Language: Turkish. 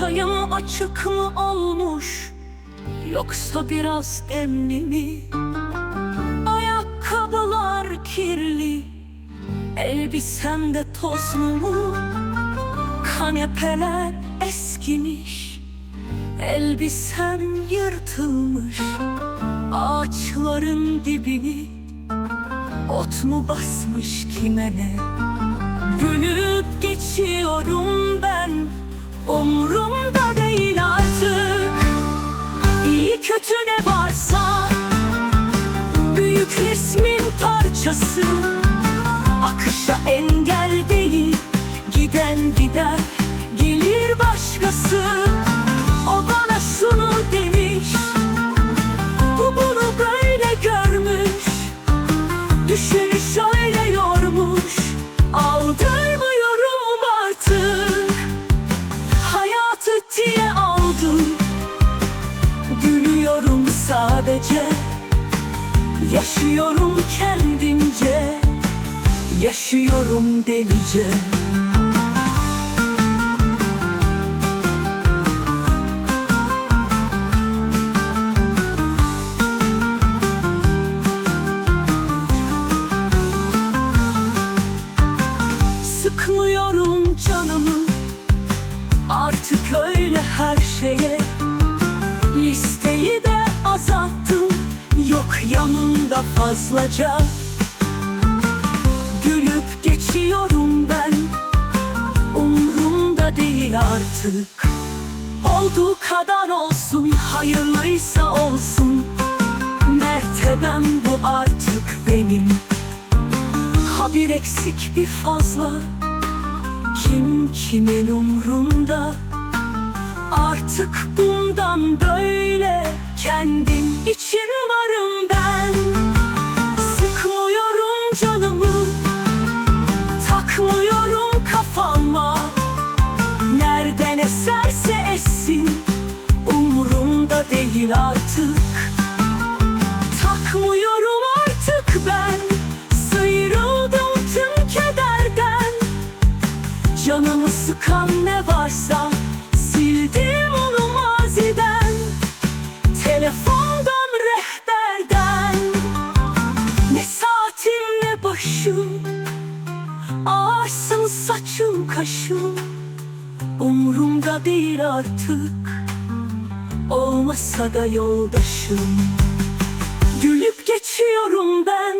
Çayım açık mı olmuş? Yoksa biraz demli mi? Ayakkabılar kirli Elbisemde tozlu mu? Kanepeler eskimiş Elbisem yırtılmış. Ağaçların dibini Ot mu basmış kime ne? Gülüp geçiyorum Umrumda değil artık. İyi kötü ne varsa Büyük resmin parçası. Akışa engel değil Giden gider Gelir başkası. O bana şunu demiş Bu bunu böyle görmüş. Düşleri sadece Yaşıyorum kendimce Yaşıyorum delice. Sıkmıyorum canımı Artık öyle her şeye Yok yanımda fazlaca. Gülüp geçiyorum ben Umrumda değil artık. Olduğu kadar olsun Hayırlıysa olsun. Mertebem bu artık benim. Ha bir eksik bir fazla. Kim kimin umrunda? Artık bundan böyle Kendim için değil artık. Takmıyorum artık ben. Sıyrıldım tüm kederden. Canımı sıkan ne varsa Sildim onu maziden. Telefondan rehberden. Ne saatim ne başım. Ağarsın saçım kaşım. Umrumda değil artık Olmasa da yoldaşım. Gülüp geçiyorum ben